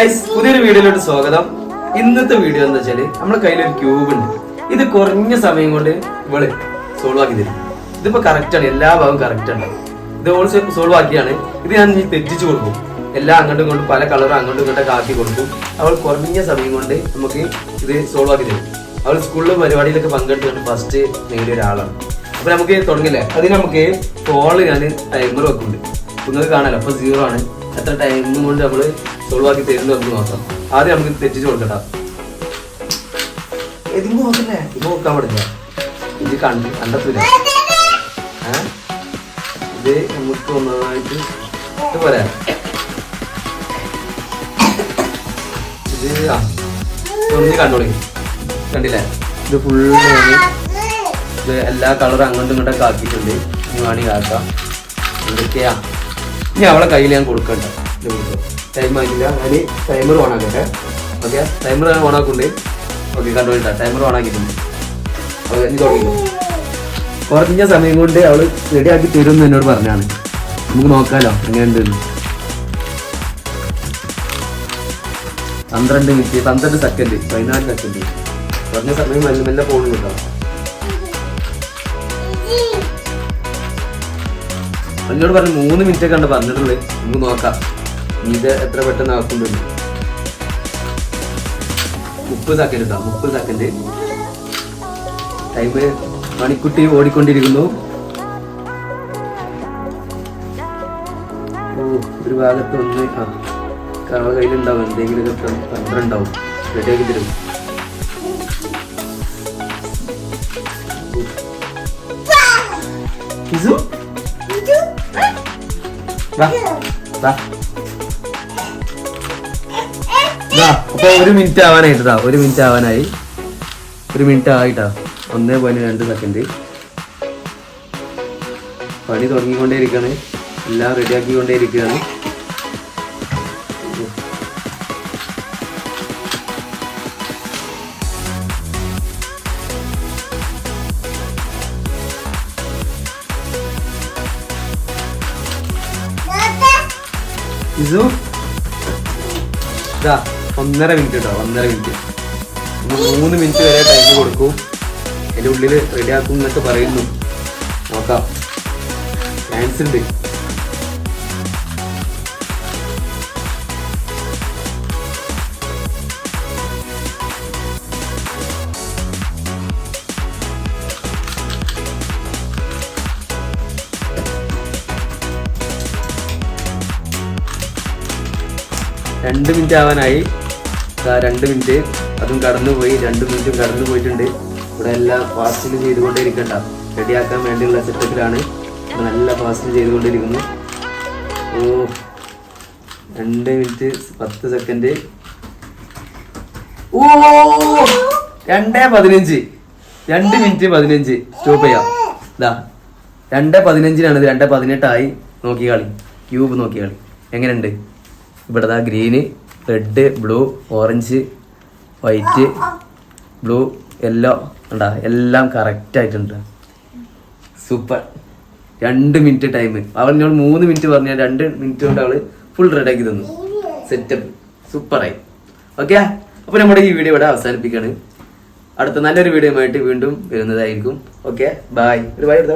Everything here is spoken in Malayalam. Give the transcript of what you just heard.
ഗൈസ് പുതിയൊരു വീഡിയോയിലോട്ട് സ്വാഗതം. ഇന്നത്തെ വീഡിയോ എന്താ വെച്ചാൽ നമ്മുടെ കയ്യിൽ ഒരു ക്യൂബ് ഉണ്ട്. ഇത് കുറഞ്ഞ സമയം കൊണ്ട് ഇവൾ സോൾവ് ആക്കി തരും. ഇതിപ്പോ കറക്റ്റ് ആണ്. എല്ലാ ഭാഗവും കറക്റ്റ് ആണ്. ഇത് ഓൾസോ സോൾവ് ആക്കിയാണ്. ഇത് ഞാൻ തെറ്റിച്ചു കൊടുക്കും. എല്ലാം അങ്ങോട്ടും ഇങ്ങോട്ടും പല കളറും അങ്ങോട്ടും ഇങ്ങോട്ടൊക്കെ ആക്കി കൊടുക്കും. അവൾ കുറഞ്ഞ സമയം കൊണ്ട് നമുക്ക് ഇത് സോൾവ് ആക്കി തരും. അവൾ സ്കൂളിലെ പരിപാടിയിലൊക്കെ പങ്കെടുത്തിട്ട് ഫസ്റ്റ് നേടിയ ഒരാളാണ്. അപ്പൊ നമുക്ക് തുടങ്ങില്ലേ? അതിന് നമുക്ക് ഫോണിൽ ഞാൻ ടൈമർ വെക്കുന്നുണ്ട്. നിങ്ങൾക്ക് കാണാലോ? അപ്പൊ സീറോ ആണ്. എത്ര ടൈം കൊണ്ട് നമ്മൾ സോൾവ് ആക്കി തരുന്നു നമുക്ക് നോക്കാം ആദ്യം നമുക്ക് തെറ്റിച്ച് കൊടുക്കട്ടാ. ഇത് നോക്കല്ലേ ഇത് നോക്കാൻ പാടില്ല. ഇത് കണ്ട് കണ്ടെത്തില്ല? ഇത് നമുക്ക് ഒന്നായിട്ട് ഇത് പോരാ. ഇത് ആ ഒന്ന് കണ്ടോളി കണ്ടില്ലേ? ഇത് ഫുള്ള് ഇത് എല്ലാ കളറും അങ്ങോട്ടും ഇങ്ങോട്ടൊക്കെ ആക്കിയിട്ടുണ്ട്. ഇനി വേണമെങ്കിൽ ആക്കാം. എന്തൊക്കെയാ? ഇനി അവളെ കയ്യിൽ ഞാൻ കൊടുക്കണ്ട. ടൈം ആയില്ല ഞാൻ ടൈമർ ഓൺ ആക്കട്ടെ. ഓക്കെ ടൈമർ ഓൺ ആക്കുന്നുണ്ട്. ഓക്കെ കണ്ടോളിട്ടാ ടൈമർ ഓൺ ആക്കിയിട്ടുണ്ട്. ഓക്കെ ഇനി തുടങ്ങിക്കോ. കുറഞ്ഞ സമയം കൊണ്ട് അവൾ റെഡിയാക്കി തരും എന്ന് എന്നോട് പറഞ്ഞാണ്. നമുക്ക് നോക്കാലോ എങ്ങനെയുണ്ട് പന്ത്രണ്ട് മിനിറ്റ് പന്ത്രണ്ട് സെക്കൻഡ് പതിനാല് സെക്കൻഡ് കുറഞ്ഞ സമയം മെല്ലെ മെല്ലെ പോകുന്നു കേട്ടോ. എന്നോട് പറഞ്ഞു മൂന്ന് മിനിറ്റ് ഒക്കെ ഉണ്ട് പറഞ്ഞിട്ടുള്ളത് നമുക്ക് നോക്കാം. ഇത് എത്ര പെട്ടെന്ന് ആക്കുമ്പോൾ മുപ്പത് സെക്കൻഡ് കേട്ടോ മുപ്പത് സെക്കൻഡ്. ടൈം മണിക്കുട്ടി ഓടിക്കൊണ്ടിരിക്കുന്നു. ഓ ഒരു ഭാഗത്ത് ഒന്ന് ആ കറവ കയ്യിലുണ്ടാവും. എന്തെങ്കിലുമൊക്കെ പന്ത്രണ്ടാവും റെഡിയാക്കി തരും. ഇസു വാ വാ വാ. അപ്പൊ ഒരു മിനിറ്റ് ആവാനായിട്ടാ ഒരു മിനിറ്റ് ആവാനായി. ഒരു മിനിറ്റ് ആയിട്ടാ ഒന്നേ പോയിന്റ് രണ്ട് സെക്കൻഡ് പണി തുടങ്ങിക്കൊണ്ടേ ഇരിക്കാണ് എല്ലാം റെഡിയാക്കിക്കൊണ്ടേയിരിക്കുകയാണ് ഇസു ഇതാ ഒന്നര മിനിറ്റ് കേട്ടോ ഒന്നര മിനിറ്റ് മൂന്ന് മിനിറ്റ് വരെ ടൈം കൊടുക്കും. അതിന്റെ ഉള്ളിൽ റെഡിയാക്കും എന്നൊക്കെ പറയുന്നു. നോക്കാം. ചാൻസ് ഉണ്ട്. രണ്ട് മിനിറ്റ് ആവാനായി. രണ്ട് മിനിറ്റ്. അതും കടന്നുപോയി. രണ്ട് മിനിറ്റും കടന്നു പോയിട്ടുണ്ട് ഇവിടെ എല്ലാം ഫാസ്റ്റിൽ ചെയ്തുകൊണ്ടേ ഇരിക്കണ്ട റെഡിയാക്കാൻ വേണ്ടിയുള്ള സെറ്റപ്പിലാണ് നല്ല ഫാസ്റ്റിൽ ചെയ്തുകൊണ്ടിരിക്കുന്നു. ഓ രണ്ട് മിനിറ്റ് പത്ത് സെക്കൻഡ് ഓ രണ്ടേ പതിനഞ്ച്. രണ്ട് മിനിറ്റ് പതിനഞ്ച്. സ്റ്റോപ്പ് ചെയ്യാം. ഇതാ രണ്ട് പതിനഞ്ചിനാണ് ഇത്. രണ്ട് പതിനെട്ടായി. നോക്കി കളി ക്യൂബ് നോക്കി കളി എങ്ങനെയുണ്ട്? ഇവിടെ green red blue orange white blue yellow ഉണ്ടാ എല്ലാം കറക്റ്റ് ആയിട്ടുണ്ട്. സൂപ്പർ. രണ്ട് മിനിറ്റ് ടൈം അവൾ ഞങ്ങൾ മൂന്ന് മിനിറ്റ് പറഞ്ഞ രണ്ട് മിനിറ്റ് കൊണ്ട് അവൾ ഫുൾ റെഡിയാക്കി തന്നു. സെറ്റപ്പ് സൂപ്പറായി. ഓക്കെ അപ്പൊ നമ്മുടെ ഈ വീഡിയോ ഇവിടെ അവസാനിപ്പിക്കാണ്. അടുത്ത നല്ലൊരു വീഡിയോ ആയിട്ട് വീണ്ടും വരുന്നതായിരിക്കും. ഓക്കെ ബായ് ഒരു ബൈ എടുത്ത.